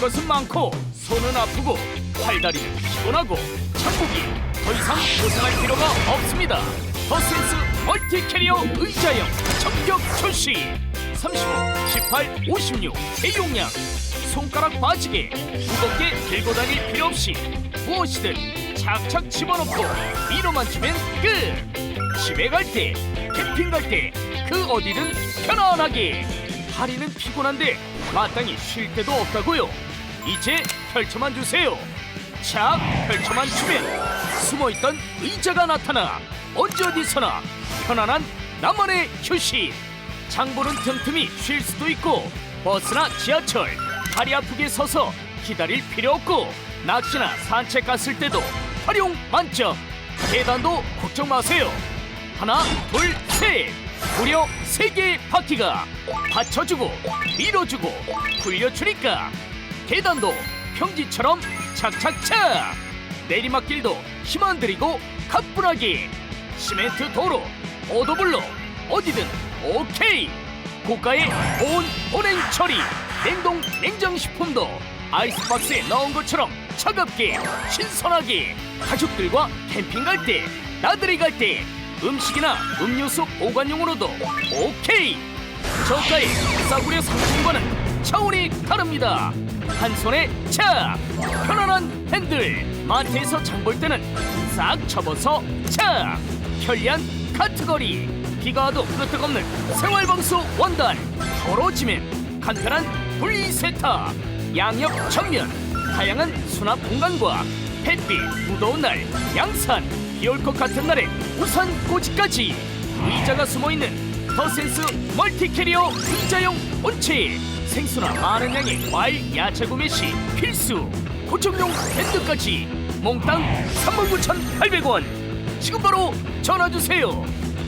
것은 많고 손은 아프고 팔다리는 피곤하고 장복이 더 이상 고생할 필요가 없습니다. 더센스 멀티 캐리어 의자형 전격 출시. 35, 18, 56 대용량 손가락 빠지게 무겁게 들고 다닐 필요 없이 무엇이든 착착 집어넣고 위로만 주면 끝. 집에 갈 때 캠핑 갈 때 그 어디든 편안하게 다리는 피곤한데 마땅히 쉴 데도 없다고요. 이제 펼쳐만 주세요. 착 펼쳐만 주면 숨어있던 의자가 나타나 언제 어디서나 편안한 나만의 휴식. 장보는 틈틈이 쉴 수도 있고 버스나 지하철 다리 아프게 서서 기다릴 필요 없고 낚시나 산책 갔을 때도 활용 만점. 계단도 걱정 마세요. 하나 둘 셋 무려 세 개의 바퀴가 받쳐주고 밀어주고 굴려주니까. 계단도 평지처럼 착착착. 내리막길도 힘 안 들이고 가뿐하게. 시멘트 도로 오도블로 어디든 오케이. 고가의 온 온행 처리 냉동 냉장식품도 아이스박스에 넣은 것처럼 차갑게 신선하게. 가족들과 캠핑 갈 때 나들이 갈때 음식이나 음료수 보관용으로도 오케이! 저가의 싸구려 상품과는 차원이 다릅니다. 한 손에 차! 편안한 핸들! 마트에서 장 볼 때는 싹 접어서 차! 편리한 카트거리! 비가 와도 끄떡 없는 생활방수 원단! 더러지면 간편한 분리세탁! 양옆 정면 다양한 수납 공간과 햇빛 무더운 날 양산 비올 것 같은 날에 우산 꽂이까지. 의자가 숨어있는 더센스 멀티캐리어 의자용 본체. 생수나 많은 양의 과일 야채 구매 시 필수. 고정용 밴드까지. 몽땅 39,800원. 지금 바로 전화주세요.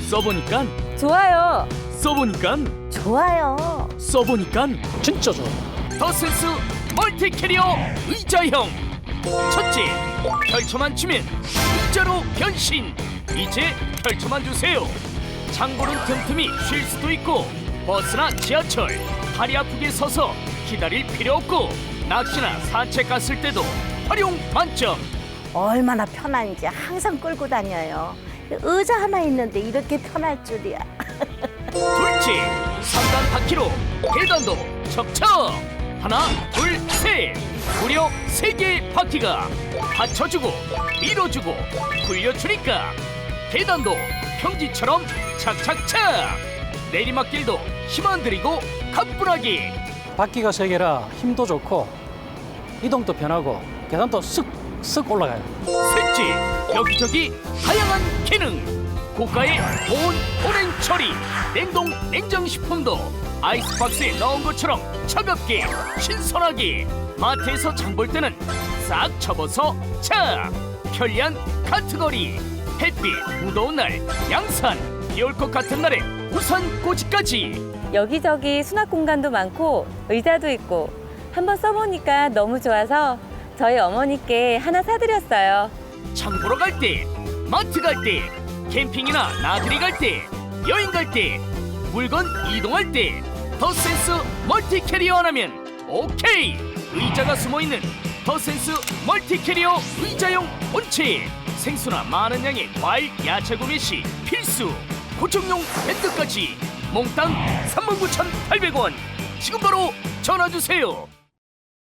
써보니까 좋아요. 써보니까 좋아요. 써보니까 진짜 좋아. 더센스 멀티캐리어 의자형 첫째 펼쳐만 주면 의자로 변신. 이제 펼쳐만 주세요. 장보는 틈틈이 쉴 수도 있고 버스나 지하철 다리 아프게 서서 기다릴 필요 없고 낚시나 산책 갔을 때도 활용 만점. 얼마나 편한지 항상 끌고 다녀요. 의자 하나 있는데 이렇게 편할 줄이야. 둘째 3단 바퀴로 계단도 척척. 하나 둘 셋 무려 세개의 바퀴가 받쳐주고 밀어주고 굴려주니까. 계단도 평지처럼 착착착. 내리막길도 힘 안 들이고 가뿐하게. 바퀴가 세 개라 힘도 좋고 이동도 편하고 계단도 쓱쓱 올라가요. 셋째 여기저기 다양한 기능 고가의 보온 온행 처리 냉동 냉장식품도 아이스박스에 넣은 것처럼 차갑게 신선하게 마트에서 장 볼 때는 싹 접어서 차 편리한 카트거리 햇빛 무더운 날 양산 비 올 것 같은 날에 우산 꽂이까지 여기저기 수납 공간도 많고 의자도 있고 한번 써보니까 너무 좋아서 저희 어머니께 하나 사드렸어요. 장 보러 갈 때, 마트 갈 때, 캠핑이나 나들이 갈 때, 여행 갈 때, 물건 이동할 때, 더 센스 멀티 캐리어 하나면 오케이! 의자가 숨어 있는 더 센스 멀티 캐리어 의자용 본체. 생수나 많은 양의 과일, 야채 구매 시 필수. 고정용 밴드까지 몽땅 39,800원. 지금 바로 전화 주세요.